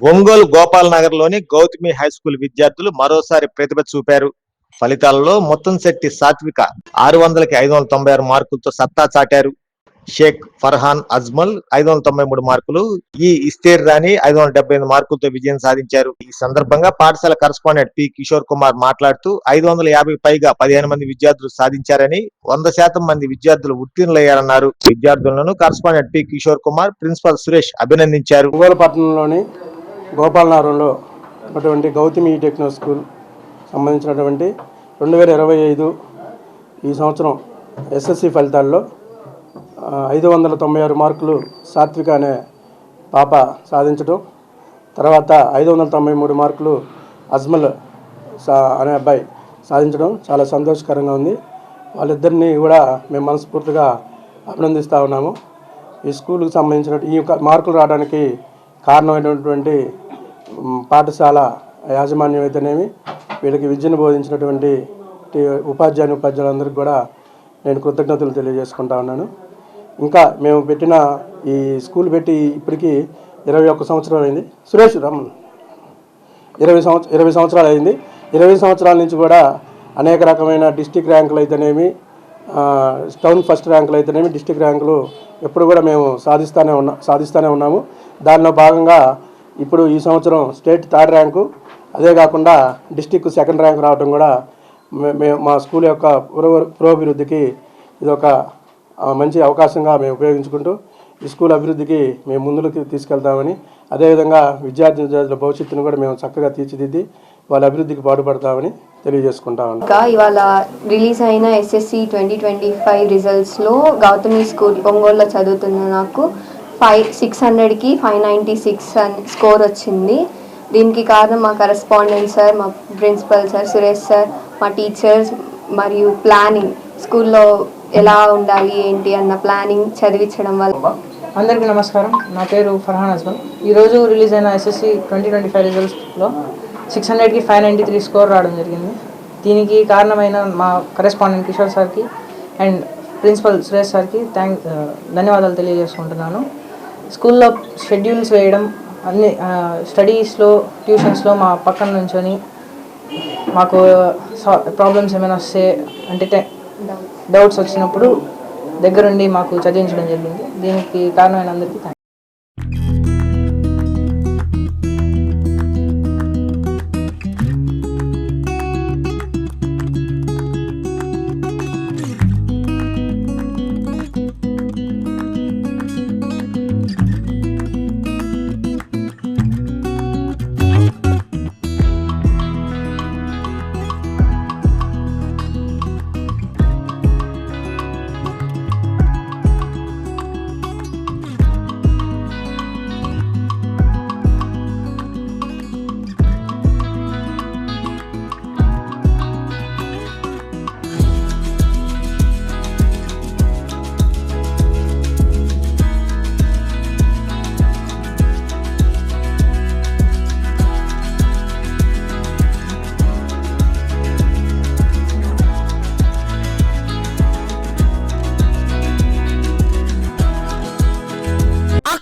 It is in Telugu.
ఒంగోలు గోపాల్ నగర్లోని గౌతమి హై స్కూల్ విద్యార్థులు మరోసారి ప్రతిభ చూపారు. ఫలితాలలో మొత్తం శెట్టి సాత్విక. ఆరు వందలకి ఐదు వందల తొంభై ఆరు మార్కులతో సత్తా చాటారు. షేక్ ఫర్హాన్ అజ్మల్ ఐదు వందల తొంభై మూడు మార్కులు ఈ ఇస్తేర్ రాణి ఐదు వందల డెబ్బై ఎనిమిది మార్కులతో విజయం సాధించారు. ఈ సందర్భంగా పాఠశాల కరస్పాండెంట్ పి కిషోర్ కుమార్ మాట్లాడుతూ ఐదు వందల యాభై పైగా పదిహేను మంది విద్యార్థులు సాధించారని వంద శాతం మంది విద్యార్థులు ఉత్తీర్ణులయ్యారన్నారు. విద్యార్థులను correspondent P Kishore Kumar principal Suresh అభినందించారు. పట్టణంలోని గోపాలనగరంలో ఉన్నటువంటి గౌతమి టెక్నో స్కూల్ సంబంధించినటువంటి రెండు వేల ఇరవై ఐదు ఈ సంవత్సరం ఎస్ఎస్సి ఫలితాల్లో ఐదు వందల తొంభై ఆరు మార్కులు సాత్విక అనే పాప సాధించడం తర్వాత ఐదు వందల తొంభై మూడు మార్కులు అజ్మల్ సా అనే అబ్బాయి సాధించడం చాలా సంతోషకరంగా ఉంది. వాళ్ళిద్దరిని కూడా మేము మనస్ఫూర్తిగా అభినందిస్తూ ఉన్నాము. ఈ స్కూల్కి సంబంధించిన ఈ యొక్క మార్కులు రావడానికి కారణమైనటువంటి పాఠశాల యాజమాన్యం అయితేనేమి వీళ్ళకి విద్యను బోధించినటువంటి టి- ఉపాధ్యాయుని ఉపాధ్యాయులందరికీ కూడా నేను కృతజ్ఞతలు తెలియజేసుకుంటా ఉన్నాను. ఇంకా మేము పెట్టిన ఈ స్కూల్ పెట్టి ఇప్పటికీ ఇరవై ఒక్క సంవత్సరం అయింది. సురేష్ రమణ్ ఇరవై సంవత్సర ఇరవై సంవత్సరాలు అయింది. ఇరవై సంవత్సరాల నుంచి కూడా అనేక రకమైన డిస్టిక్ ర్యాంకులు అయితేనేమి టౌన్ ఫస్ట్ ర్యాంకులు అయితేనేమి డిస్టిక్ ర్యాంకులు ఎప్పుడు కూడా మేము సాధిస్తూనే ఉన్నా సాధిస్తూనే ఉన్నాము. దానిలో భాగంగా ఇప్పుడు ఈ సంవత్సరం స్టేట్ థర్డ్ ర్యాంకు. అదే కాకుండా డిస్టిక్ సెకండ్ ర్యాంక్ రావడం కూడా మేము మా స్కూల్ యొక్క పురో- పురోభివృద్ధికి ఇది ఒక మంచి అవకాశంగా మేము ఉపయోగించుకుంటూ ఈ స్కూల్ అభివృద్ధికి మేము ముందుకు తీసుకెళ్తామని అదేవిధంగా విద్యార్థి విద్యార్థుల భవిష్యత్తును కూడా మేము చక్కగా తీర్చిదిద్ది వాళ్ళ అభివృద్ధికి పాటుపడతామని తెలియజేసుకుంటామని ఇంకా ఇవాళ రిలీజ్ అయిన ఎస్ఎస్సి ట్వంటీ ట్వంటీ ఫైవ్ రిజల్ట్స్లో గౌతమి స్కూల్ ఒంగోలులో చదువుతున్న నాకు ఫైవ్ సిక్స్ హండ్రెడ్కి ఫైవ్ నైంటీ సిక్స్ స్కోర్ వచ్చింది. దీనికి కారణం మా కరెస్పాండెంట్ సార్ మా ప్రిన్సిపల్ సార్ సురేష్ సార్ మా టీచర్స్ మరియు ప్లానింగ్. స్కూల్లో ఎలా ఉండాలి ఏంటి అన్న ప్లానింగ్ చదివించడం వల్ల. అందరికీ నమస్కారం. నా పేరు ఫర్హాన్ అజ్మల్. ఈరోజు రిలీజ్ అయిన ఎస్ఎస్సి ట్వంటీ ట్వంటీ ఫైవ్ రిజల్ట్స్లో సిక్స్ హండ్రెడ్కి ఫైవ్ నైంటీ త్రీ స్కోర్ రావడం జరిగింది. దీనికి కారణమైన మా కరెస్పాండెంట్ కిషోర్ సార్కి అండ్ ప్రిన్సిపల్ సురేష్ సార్కి థ్యాంక్ ధన్యవాదాలు తెలియజేసుకుంటున్నాను. స్కూల్లో షెడ్యూల్స్ వేయడం అన్ని స్టడీస్లో ట్యూషన్స్లో మా పక్కన నుంచొని మాకు ప్రాబ్లమ్స్ ఏమైనా వస్తే అంటే డౌట్స్ వచ్చినప్పుడు దగ్గరుండి మాకు చదివించడం జరిగింది. దీనికి కారణమైన అందరికీ